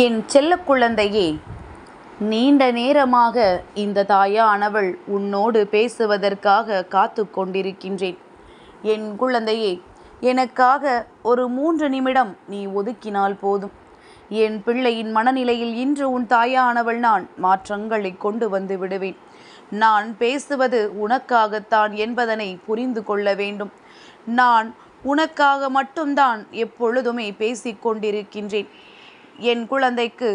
என் செல்ல குழந்தையே நீண்ட நேரமாக இந்த தாயானவள் உன்னோடு பேசுவதற்காக காத்து கொண்டிருக்கின்றேன். என் குழந்தையே எனக்காக ஒரு மூன்று நிமிடம் நீ ஒதுக்கினால் போதும். என் பிள்ளையின் மனநிலையில் இன்று உன் தாயானவள் நான் மாற்றங்களை கொண்டு வந்து விடுவேன். நான் பேசுவது உனக்காகத்தான் என்பதனை புரிந்து கொள்ள வேண்டும். நான் உனக்காக மட்டும்தான் எப்பொழுதுமே பேசிக் கொண்டிருக்கின்றேன். என் குழந்தைக்கு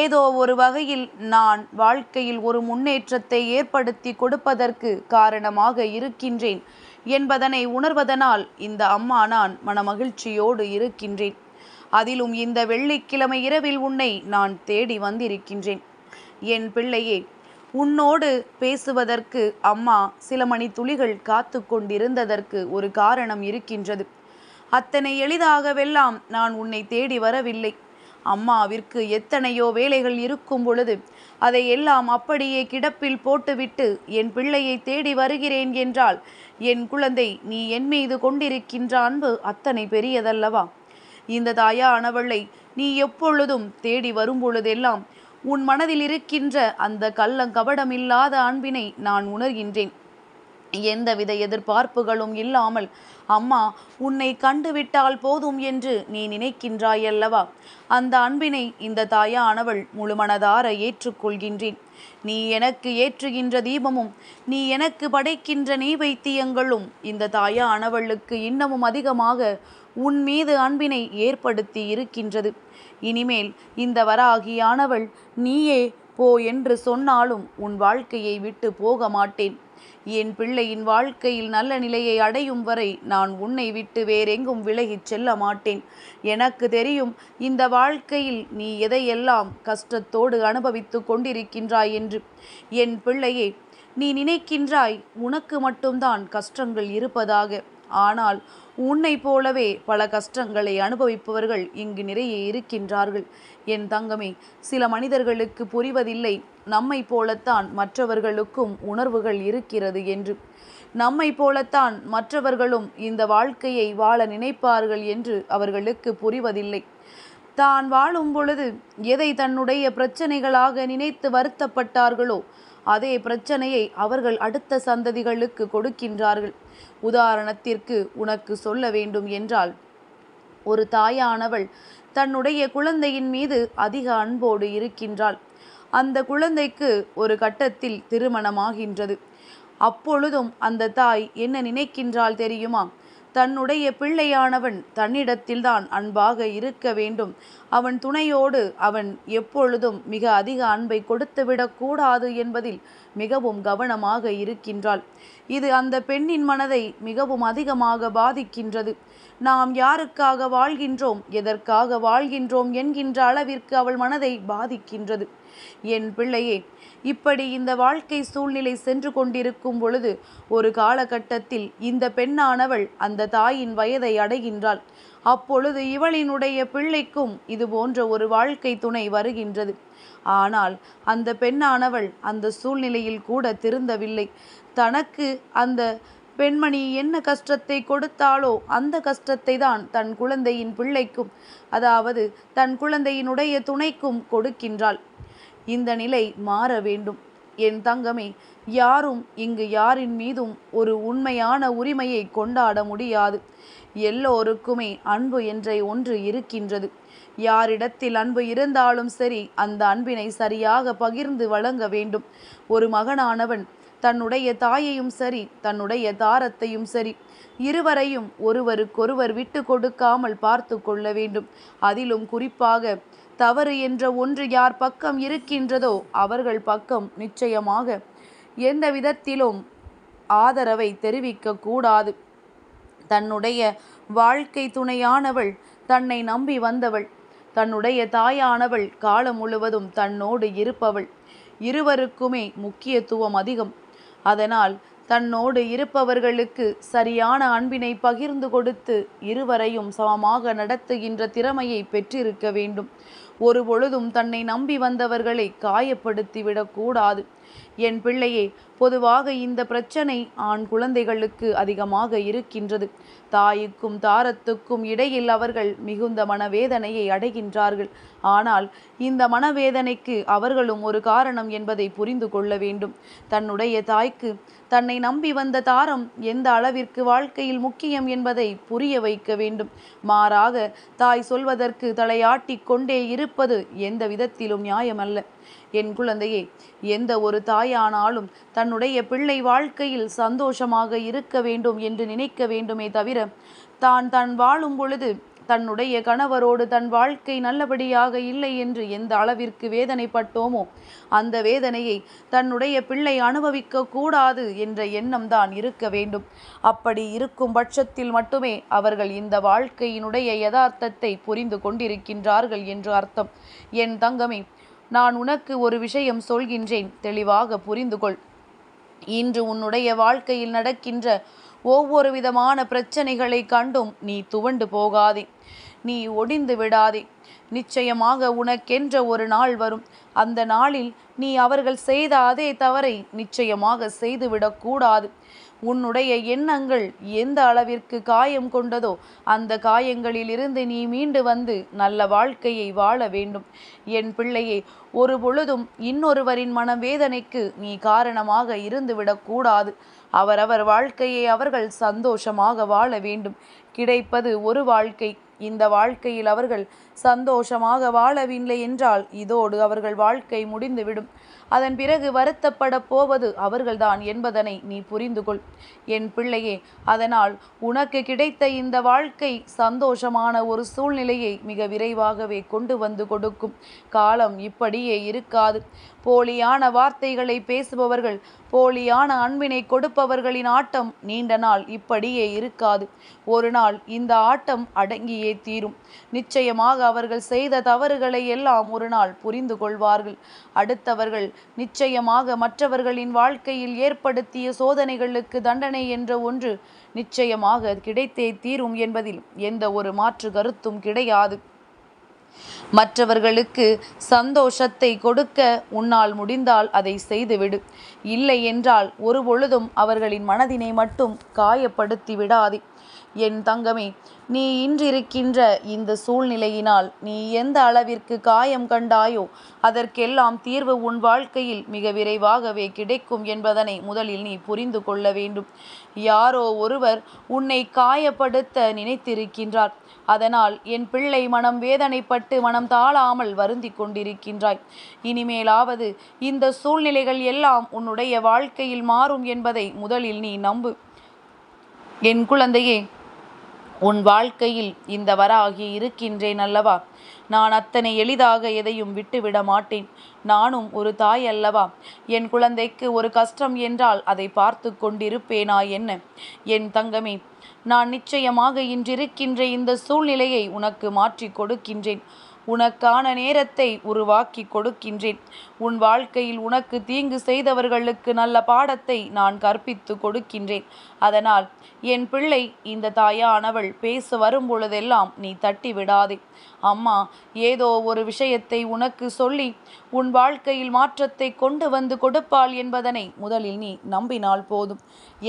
ஏதோ ஒரு வகையில் நான் வாழ்க்கையில் ஒரு முன்னேற்றத்தை ஏற்படுத்தி கொடுப்பதற்கு காரணமாக இருக்கின்றேன் என்பதனை உணர்வதனால் இந்த அம்மா நான் மனமகிழ்ச்சியோடு இருக்கின்றேன். அதிலும் இந்த வெள்ளிக்கிழமை இரவில் உன்னை நான் தேடி வந்திருக்கின்றேன். என் பிள்ளையே உன்னோடு பேசுவதற்கு அம்மா சில மணி துளிகள் காத்து கொண்டிருந்ததற்கு ஒரு காரணம் இருக்கின்றது. அத்தனை எளிதாகவெல்லாம் நான் உன்னை தேடி வரவில்லை. அம்மாவிற்கு எத்தனையோ வேலைகள் இருக்கும் பொழுது அதை எல்லாம் அப்படியே கிடப்பில் போட்டுவிட்டு என் பிள்ளையை தேடி வருகிறேன் என்றால் என் குழந்தை நீ என் மீது கொண்டிருக்கின்ற அன்பு அத்தனை பெரியதல்லவா? இந்த தாயானவளை நீ எப்பொழுதும் தேடி வரும் பொழுதெல்லாம் உன் மனதில் இருக்கின்ற அந்த கள்ளங்கபடமில்லாத அன்பினை நான் உணர்கின்றேன். எந்தவித எதிர்பார்ப்புகளும் இல்லாமல் அம்மா உன்னை கண்டுவிட்டால் போதும் என்று நீ நினைக்கின்றாயல்லவா? அந்த அன்பினை இந்த தாயானவள் முழுமனதார ஏற்றுக்கொள்கின்றேன். நீ எனக்கு ஏற்றுகின்ற தீபமும் நீ எனக்கு படைக்கின்ற நெய்வைத்தியங்களும் இந்த தாயானவளுக்கு இன்னமும் அதிகமாக உன் மீது அன்பினை ஏற்படுத்தி இருக்கின்றது. இனிமேல் இந்த வராகியானவள் நீயே போ என்று சொன்னாலும் உன் வாழ்க்கையை விட்டு போக மாட்டேன். என் பிள்ளையின் வாழ்க்கையில் நல்ல நிலையை அடையும் வரை நான் உன்னை விட்டு வேறெங்கும் விலகிச் செல்ல மாட்டேன். எனக்கு தெரியும் இந்த வாழ்க்கையில் நீ எதையெல்லாம் கஷ்டத்தோடு அனுபவித்து கொண்டிருக்கின்றாய் என்று. என் பிள்ளையே நீ நினைக்கின்றாய் உனக்கு மட்டும்தான் கஷ்டங்கள் இருப்பதாக. ஆனால் உன்னை போலவே பல கஷ்டங்களை அனுபவிப்பவர்கள் இங்கு நிறைய இருக்கின்றார்கள். என் தங்கமே சில மனிதர்களுக்கு புரிவதில்லை. நம்மை போலத்தான் மற்றவர்களுக்கும் உணர்வுகள் இருக்கிறது என்று. நம்மை போலத்தான் மற்றவர்களும் இந்த வாழ்க்கையை வாழ நினைப்பார்கள் என்று அவர்களுக்கு புரிவதில்லை. தான் வாழும் பொழுது எதை தன்னுடைய பிரச்சனைகளாக நினைத்து வருத்தப்பட்டார்களோ அதே பிரச்சனையை அவர்கள் அடுத்த சந்ததிகளுக்கு கொடுக்கின்றார்கள். உதாரணத்திற்கு உனக்கு சொல்ல வேண்டும் என்றால் ஒரு தாயானவள் தன்னுடைய குழந்தையின் மீது அதிக அன்போடு இருக்கின்றாள். அந்த குழந்தைக்கு ஒரு கட்டத்தில் திருமணமாகின்றது. அப்பொழுதும் அந்த தாய் என்ன நினைக்கின்றாள் தெரியுமா? தன்னுடைய பிள்ளையானவன் தன்னிடத்தில்தான் அன்பாக இருக்க வேண்டும். அவன் துணையோடு அவன் எப்பொழுதும் மிக அதிக அன்பை கொடுத்துவிடக் கூடாது என்பதில் மிகவும் கவனமாக இருக்கின்றாள். இது அந்த பெண்ணின் மனதை மிகவும் அதிகமாக பாதிக்கின்றது. நாம் யாருக்காக வாழ்கின்றோம் எதற்காக வாழ்கின்றோம் என்கின்ற அளவிற்கு அவள் மனதை பாதிக்கின்றது. என் பிள்ளையே இப்படி இந்த வாழ்க்கை சூழ்நிலை சென்று கொண்டிருக்கும் பொழுது ஒரு காலகட்டத்தில் இந்த பெண்ணானவள் அந்த தாயின் வயதை அடைகின்றாள். அப்பொழுது இவளினுடைய பிள்ளைக்கும் இது போன்ற ஒரு வாழ்க்கை துணை வருகின்றது. ஆனால் அந்த பெண்ணானவள் அந்த சூழ்நிலையில் கூட திருந்தவில்லை. தனக்கு அந்த பெண்மணி என்ன கஷ்டத்தை கொடுத்தாலோ அந்த கஷ்டத்தை தான் தன் குழந்தையின் பிள்ளைக்கும் அதாவது தன் குழந்தையினுடைய துணைக்கும் கொடுக்கின்றாள். இந்த நிலை மாற வேண்டும். என் தங்கமே யாரும் இங்கு யாரின் மீதும் ஒரு உண்மையான உரிமையை கொண்டாட முடியாது. எல்லோருக்குமே அன்பு என்ற ஒன்று இருக்கின்றது. யாரிடத்தில் அன்பு இருந்தாலும் சரி அந்த அன்பினை சரியாக பகிர்ந்து வழங்க வேண்டும். ஒரு மகனானவன் தன்னுடைய தாயையும் சரி தன்னுடைய தாரத்தையும் சரி இருவரையும் ஒருவருக்கொருவர் விட்டு கொடுக்காமல் பார்த்து கொள்ள வேண்டும். அதிலும் குறிப்பாக தவறு என்ற ஒன்று யார் பக்கம் இருக்கின்றதோ அவர்கள் பக்கம் நிச்சயமாக எந்த விதத்திலும் ஆதரவை தெரிவிக்க கூடாது. தன்னுடைய வாழ்க்கை துணையானவள் தன்னை நம்பி வந்தவள் தன்னுடைய தாயானவள் காலம் முழுவதும் தன்னோடு இருப்பவள். இருவருக்குமே முக்கியத்துவம் அதிகம். அதனால் தன்னோடு இருப்பவர்களுக்கு சரியான அன்பினை பகிர்ந்து கொடுத்து இருவரையும் சமமாக நடத்துகின்ற திறமையை பெற்றிருக்க வேண்டும். ஒரு பொழுதும் தன்னை நம்பி வந்தவர்களை காயப்படுத்திவிடக்கூடாது. கூடாது என் பிள்ளையே பொதுவாக இந்த பிரச்சனை ஆண் குழந்தைகளுக்கு அதிகமாக இருக்கின்றது. தாய்க்கும் தாரத்துக்கும் இடையில் அவர்கள் மிகுந்த மனவேதனையை அடைகின்றார்கள். ஆனால் இந்த மனவேதனைக்கு அவர்களும் ஒரு காரணம் என்பதை புரிந்து கொள்ள வேண்டும். தன்னுடைய தாய்க்கு தன்னை நம்பி வந்த தாரம் எந்த அளவிற்கு வாழ்க்கையில் முக்கியம் என்பதை புரிய வைக்க வேண்டும். மாறாக தாய் சொல்வதற்கு தலையாட்டிக் கொண்டே இருப்பது எந்த விதத்திலும் நியாயமல்ல. என் குழந்தையே எந்த ஒரு தாயானாலும் தன்னுடைய பிள்ளை வாழ்க்கையில் சந்தோஷமாக இருக்க வேண்டும் என்று நினைக்க வேண்டுமே தவிர தான் தான் வாழும் பொழுது தன்னுடைய கணவரோடு தன் வாழ்க்கை நல்லபடியாக இல்லை என்று எந்த அளவிற்கு வேதனைப்பட்டோமோ அந்த வேதனையை தன்னுடைய பிள்ளை அனுபவிக்க கூடாது என்ற எண்ணம் தான் இருக்க வேண்டும். அப்படி இருக்கும் பட்சத்தில் மட்டுமே அவர்கள் இந்த வாழ்க்கையினுடைய யதார்த்தத்தை புரிந்து கொண்டிருக்கின்றார்கள் என்று அர்த்தம். என் தங்கமே நான் உனக்கு ஒரு விஷயம் சொல்கின்றேன். தெளிவாக புரிந்து கொள் இன்று உன்னுடைய வாழ்க்கையில் நடக்கின்ற ஒவ்வொரு விதமான பிரச்சனைகளை கண்டும் நீ துவண்டு போகாதே. நீ ஒடிந்து விடாதே. நிச்சயமாக உனக்கென்ற ஒரு நாள் வரும். அந்த நாளில் நீ அவர்கள் செய்த அதே தவறை நிச்சயமாக செய்துவிடக்கூடாது உன்னுடைய எண்ணங்கள் எந்த அளவிற்கு காயம் கொண்டதோ அந்த காயங்களிலிருந்து நீ மீண்டு வந்து நல்ல வாழ்க்கையை வாழ வேண்டும். என் பிள்ளையே ஒரு பொழுதும் இன்னொருவரின் மனவேதனைக்கு நீ காரணமாக இருந்துவிடக்கூடாது அவரவர் வாழ்க்கையை அவர்கள் சந்தோஷமாக வாழ வேண்டும். கிடைப்பது ஒரு வாழ்க்கை. இந்த வாழ்க்கையில் அவர்கள் சந்தோஷமாக வாழவில்லை என்றால் இதோடு அவர்கள் வாழ்க்கை முடிந்துவிடும். அதன் பிறகு வருத்தப்பட போவது அவர்கள்தான் என்பதனை நீ புரிந்து கொள். என் பிள்ளையே அதனால் உனக்கு கிடைத்த இந்த வாழ்க்கை சந்தோஷமான ஒரு சூழ்நிலையை மிக விரைவாகவே கொண்டு வந்து கொடுக்கும். காலம் இப்படியே இருக்காது. போலியான வார்த்தைகளை பேசுபவர்கள் போலியான அன்பினை கொடுப்பவர்களின் ஆட்டம் நீண்ட நாள் இப்படியே இருக்காது. ஒரு நாள் இந்த ஆட்டம் அடங்கியே தீரும். நிச்சயமாக அவர்கள் செய்த தவறுகளை எல்லாம் ஒரு நாள் புரிந்து கொள்வார்கள். அடுத்தவர்கள் நிச்சயமாக மற்றவர்களின் வாழ்க்கையில் ஏற்படுத்திய சோதனைகளுக்கு தண்டனை என்ற ஒன்று நிச்சயமாக கிடைத்தே தீரும் என்பதில் எந்த ஒரு மாற்று கருத்தும் கிடையாது. மற்றவர்களுக்கு சந்தோஷத்தை கொடுக்க உன்னால் முடிந்தால் அதை செய்துவிடு. இல்லை என்றால் ஒரு பொழுதும் அவர்களின் மனதினை மட்டும் காயப்படுத்தி விடாதே என் தங்கமே நீ இன்றிருக்கின்ற இந்த சூழ்நிலையினால் நீ எந்த அளவிற்கு காயம் கண்டாயோ அதற்கெல்லாம் தீர்வு உன் வாழ்க்கையில் மிக விரைவாகவே கிடைக்கும் என்பதனை முதலில் நீ புரிந்து கொள்ள வேண்டும். யாரோ ஒருவர் உன்னை காயப்படுத்த நினைத்திருக்கின்றார். அதனால் என் பிள்ளை மனம் வேதனைப்பட்டு மனம் தாழாமல் வருந்தி கொண்டிருக்கின்றாய். இனிமேலாவது இந்த சூழ்நிலைகள் எல்லாம் உன்னுடைய வாழ்க்கையில் மாறும் என்பதை முதலில் நீ நம்பு. என் குழந்தையே உன் வாழ்க்கையில் இந்த வராகி இருக்கின்றேன் அல்லவா? நான் அத்தனை எளிதாக எதையும் விட்டுவிட மாட்டேன். நானும் ஒரு தாய் அல்லவா? என் குழந்தைக்கு ஒரு கஷ்டம் என்றால் அதை பார்த்து கொண்டிருப்பேனா என்ன? என் தங்கமே நான் நிச்சயமாக இன்றிருக்கின்ற இந்த சூழ்நிலையை உனக்கு மாற்றி கொடுக்கின்றேன். உனக்கான நேரத்தை உருவாக்கி கொடுக்கின்றேன். உன் வாழ்க்கையில் உனக்கு தீங்கு செய்தவர்களுக்கு நல்ல பாடத்தை நான் கற்பித்து கொடுக்கின்றேன். அதனால் என் பிள்ளை இந்த தாயானவள் பேச வரும்பொழுதெல்லாம் நீ தட்டி விடாதே. அம்மா ஏதோ ஒரு விஷயத்தை உனக்கு சொல்லி உன் வாழ்க்கையில் மாற்றத்தை கொண்டு வந்து கொடுப்பாள் என்பதனை முதலில் நீ நம்பினால் போதும்.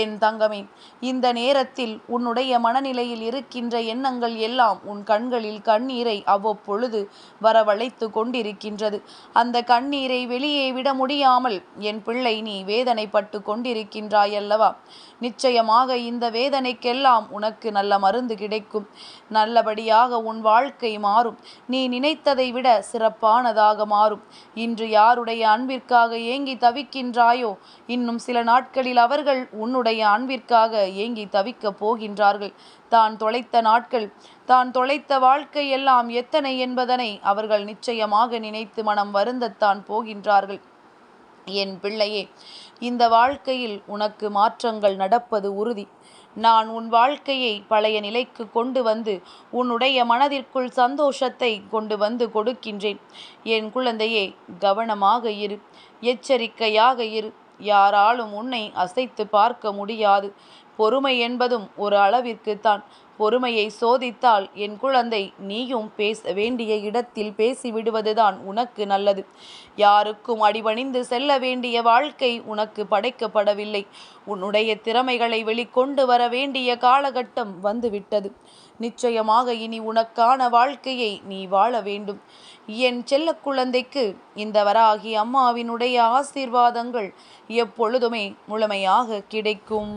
என் தங்கமே இந்த நேரத்தில் உன்னுடைய மனநிலையில் இருக்கின்ற எண்ணங்கள் எல்லாம் உன் கண்களில் கண்ணீரை அவ்வப்பொழுது வரவழைத்து கொண்டிருக்கின்றது. அந்த கண்ணீரை வெளியே விட முடியாமல் என் பிள்ளை நீ வேதனைப்பட்டு கொண்டிருக்கின்றாயல்லவா? நிச்சயமாக இந்த வேதனைக்கெல்லாம் உனக்கு நல்ல மருந்து கிடைக்கும். நல்லபடியாக உன் வாழ்க்கை மாறும். நீ நினைத்ததை விட சிறப்பானதாக மாறும். இன்று யாருடைய அன்பிற்காக ஏங்கி தவிக்கின்றாயோ? இன்னும் சில நாட்களில் அவர்கள் உன்னுடைய அன்பிற்காக ஏங்கி தவிக்கப் போகின்றார்கள். தான் தொலைத்த நாட்கள் தான் தொலைத்த வாழ்க்கை எல்லாம் எத்தனை என்பதனை அவர்கள் நிச்சயமாக நினைத்து மனம் வருந்தத்தான் போகின்றார்கள். என் பிள்ளையே இந்த வாழ்க்கையில் உனக்கு மாற்றங்கள் நடப்பது உறுதி. நான் உன் வாழ்க்கையை பழைய நிலைக்கு கொண்டு வந்து உன்னுடைய மனதிற்குள் சந்தோஷத்தை கொண்டு வந்து கொடுக்கின்றேன். என் குழந்தையே கவனமாக இரு எச்சரிக்கையாக இரு. யாராலும் உன்னை அசைத்து பார்க்க முடியாது. பொறுமை என்பதும் ஒரு அளவிற்குத்தான். பொறுமையை சோதித்தால் என் குழந்தை நீயும் பேச வேண்டிய இடத்தில் பேசிவிடுவதுதான் உனக்கு நல்லது. யாருக்கும் அடிபணிந்து செல்ல வேண்டிய வாழ்க்கை உனக்கு படைக்கப்படவில்லை. உன்னுடைய திறமைகளை வெளிக்கொண்டு வர வேண்டிய காலகட்டம் வந்துவிட்டது. நிச்சயமாக இனி உனக்கான வாழ்க்கையை நீ வாழ வேண்டும். என் செல்ல குழந்தைக்கு இந்த வராகி அம்மாவினுடைய ஆசீர்வாதங்கள் எப்பொழுதுமே முழுமையாக கிடைக்கும்.